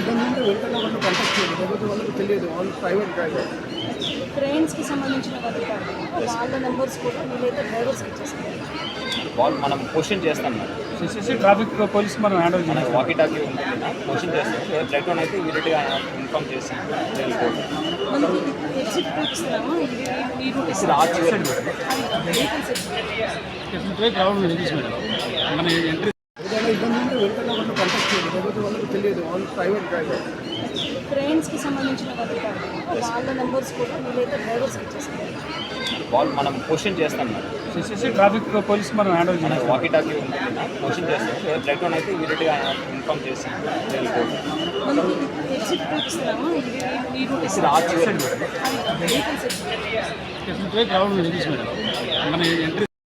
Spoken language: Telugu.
ఇబ్బంది ఉంటే వెంటనే వాళ్ళు కాంటాక్ట్ చేయాలి లేకపోతే వాళ్ళకి తెలియదు. వాళ్ళు ప్రైవేట్ డ్రైవర్ ట్రైన్స్కి సంబంధించిన వాళ్ళ నెంబర్స్ కూడా మీరైతే డ్రైవర్స్కి ఇచ్చేస్తారు. వాళ్ళు మనం క్వశ్చన్ చేస్తాం చేసేసి ట్రాఫిక్ పోలీస్ మనం హ్యాండిల్ చేయాలి వాకీ టాకీ క్వశ్చన్ చేస్తాం. బ్లడ్ వన్ అయితే ఇమీడియట్గా ఇన్ఫామ్ చేస్తాం. ఉంటే వెంటనే వాళ్ళు కాంటాక్ట్ చేయండి. లేకపోతే వాళ్ళకి తెలియదు. వాళ్ళు ప్రైవేట్ డ్రైవర్ ట్రైన్స్కి సంబంధించిన వాళ్ళు వాళ్ళ నెంబర్స్ కూడా వీలైతే డ్రైవర్స్కి ఇచ్చేస్తారు. వాళ్ళు మనం క్వశ్చన్ చేస్తాం. C C C traffic police మనం హ్యాండిల్ చేయాలి వాకీ టాకీ ఉంటుంది క్వశ్చన్ చేస్తాం. డౌన్ అయితే ఇమీడియట్గా ఇన్ఫామ్ చేసి మేడం మన ఎంట్రీ